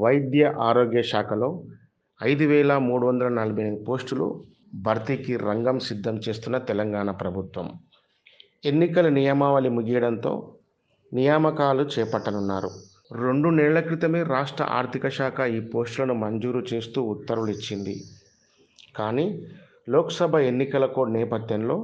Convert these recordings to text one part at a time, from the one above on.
వైద్య ఆరోగ్య శాఖలో ఐదు వేల మూడు వందల నలభై ఎనిమిది పోస్టులు భర్తీకి రంగం సిద్ధం చేస్తున్న తెలంగాణ ప్రభుత్వం. ఎన్నికల నియమావళి ముగియడంతో నియామకాలు చేపట్టనున్నారు. రెండు నెలల క్రితమే రాష్ట్ర ఆర్థిక శాఖ ఈ పోస్టులను మంజూరు చేస్తూ ఉత్తర్వులు ఇచ్చింది. కానీ లోక్సభ ఎన్నికల కోడ్ నేపథ్యంలో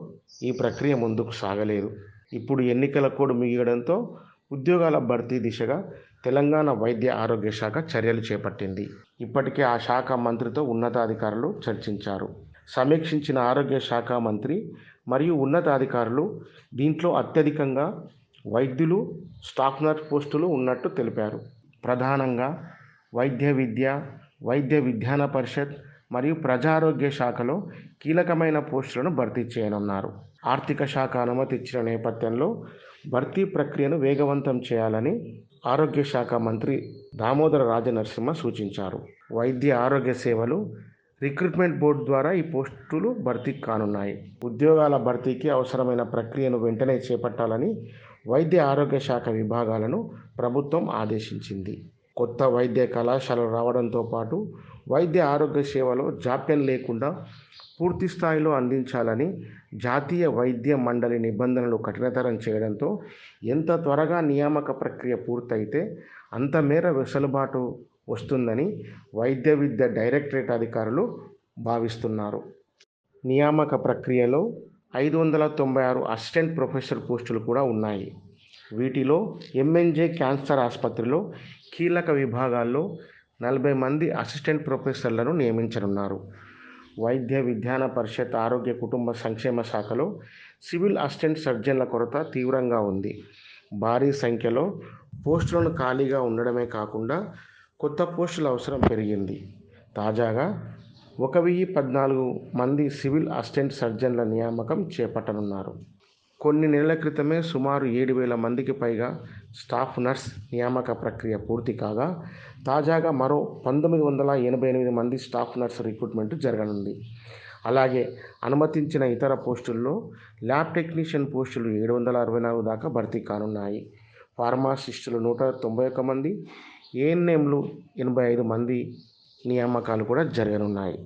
ఈ ప్రక్రియ ముందుకు సాగలేదు. ఇప్పుడు ఎన్నికల కోడ్ ముగియడంతో ఉద్యోగాల భర్తీ దిశగా తెలంగాణ వైద్య ఆరోగ్య శాఖ చర్యలు చేపట్టింది. ఇప్పటికే ఆ శాఖ మంత్రితో ఉన్నతాధికారులు చర్చించారు. సమీక్షించిన ఆరోగ్య శాఖ మంత్రి మరియు ఉన్నతాధికారులు దీంట్లో అత్యధికంగా వైద్యులు స్టాఫ్ నర్స్ పోస్టులు ఉన్నట్టు తెలిపారు. ప్రధానంగా వైద్య విద్య వైద్య విజ్ఞాన పరిషత్ మరియు ప్రజారోగ్య శాఖలో కీలకమైన పోస్టులను భర్తీ చేయనున్నారు. ఆర్థిక శాఖ అనుమతి ఇచ్చిన నేపథ్యంలో భర్తీ ప్రక్రియను వేగవంతం చేయాలని ఆరోగ్య శాఖ మంత్రి దామోదర రాజనరసింహ సూచించారు. వైద్య ఆరోగ్య సేవలు రిక్రూట్మెంట్ బోర్డు ద్వారా ఈ పోస్టులు భర్తీ కానున్నాయి. ఉద్యోగాల భర్తీకి అవసరమైన ప్రక్రియను వెంటనే చేపట్టాలని వైద్య ఆరోగ్య శాఖ విభాగాలను ప్రభుత్వం ఆదేశించింది. కొత్త వైద్య కళాశాలలు రావడంతో పాటు వైద్య ఆరోగ్య సేవలో జాప్యం లేకుండా పూర్తి స్థాయిలో అందించాలని జాతీయ వైద్య మండలి నిబంధనలు కఠినతరం చేయడంతో ఎంత త్వరగా నియామక ప్రక్రియ పూర్తయితే అంత మేర వెసులుబాటు వస్తుందని వైద్య విద్య డైరెక్టరేట్ అధికారులు భావిస్తున్నారు. నియామక ప్రక్రియలో ఐదు వందల తొంభై ఆరు అసిస్టెంట్ ప్రొఫెసర్ పోస్టులు కూడా ఉన్నాయి. వీటిలో ఎంఎన్జే క్యాన్సర్ ఆసుపత్రిలో కీలక విభాగాల్లో నలభై మంది అసిస్టెంట్ ప్రొఫెసర్లను నియమించనున్నారు. వైద్య విజ్ఞాన పరిషత్ ఆరోగ్య కుటుంబ సంక్షేమ శాఖలో సివిల్ అసిస్టెంట్ సర్జన్ల కొరత తీవ్రంగా ఉంది. భారీ సంఖ్యలో పోస్టులను ఖాళీగా ఉండడమే కాకుండా కొత్త పోస్టుల అవసరం పెరిగింది. తాజాగా ఒక వెయ్యి పద్నాలుగు మంది సివిల్ అసిస్టెంట్ సర్జన్ల నియామకం చేపట్టనున్నారు. కొన్ని నెలల క్రితమే సుమారు ఏడు వేల మందికి పైగా స్టాఫ్ నర్స్ నియామక ప్రక్రియ పూర్తి కాగా తాజాగా మరో పంతొమ్మిది వందల ఎనభై ఎనిమిది మంది స్టాఫ్ నర్స్ రిక్రూట్మెంట్ జరగనుంది. అలాగే అనుమతించిన ఇతర పోస్టుల్లో ల్యాబ్ టెక్నీషియన్ పోస్టులు ఏడు వందల అరవై నాలుగు దాకా భర్తీ కానున్నాయి. ఫార్మాసిస్టులు నూట తొంభై ఒక్క మంది ఏఎన్ఎంలు ఎనభై ఐదు మంది నియామకాలు కూడా జరగనున్నాయి.